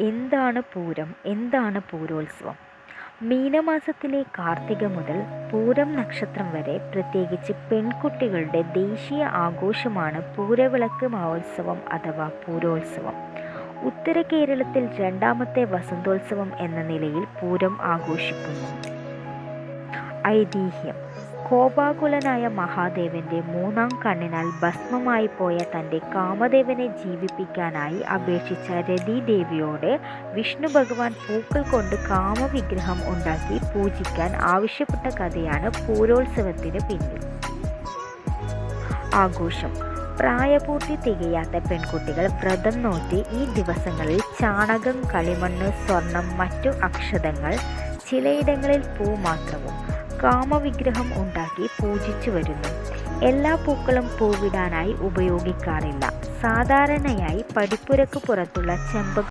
എന്താണ് പൂരം? എന്താണ് പൂരോത്സവം? മീനമാസത്തിലെ കാർത്തിക മുതൽ പൂരം നക്ഷത്രം വരെ പ്രത്യേകിച്ച് പെൺകുട്ടികളുടെ ദേശീയ ആഘോഷമാണ് പൂരവിളക്ക് മഹോത്സവം അഥവാ പൂരോത്സവം. ഉത്തര കേരളത്തിൽ രണ്ടാമത്തെ വസന്തോത്സവം എന്ന നിലയിൽ പൂരം ആഘോഷിക്കുന്നു. ഐതിഹ്യം. കോപാകുലനായ മഹാദേവന്റെ മൂന്നാം കണ്ണിനാൽ ഭസ്മമായി പോയ തന്റെ കാമദേവനെ ജീവിപ്പിക്കാനായി അപേക്ഷിച്ച രതീദേവിയോട് വിഷ്ണു ഭഗവാൻ പൂക്കൾ കൊണ്ട് കാമവിഗ്രഹം ഉണ്ടാക്കി പൂജിക്കാൻ ആവശ്യപ്പെട്ട കഥയാണ് പൂരോത്സവത്തിന് പിന്നിൽ. ആഘോഷം. പ്രായപൂർത്തി തികയാത്ത പെൺകുട്ടികൾ വ്രതം നോറ്റി ഈ ദിവസങ്ങളിൽ ചാണകം കളിമണ്ണ് സ്വർണം മറ്റു അക്ഷതങ്ങൾ ചിലയിടങ്ങളിൽ പൂ മാത്രവും കാമവിഗ്രഹം ഉണ്ടാക്കി പൂജിച്ചു വരുന്നു. എല്ലാ പൂക്കളും പൂവിടാനായി ഉപയോഗിക്കാറില്ല. സാധാരണയായി പടിപ്പുരക്ക് പുറത്തുള്ള ചെമ്പക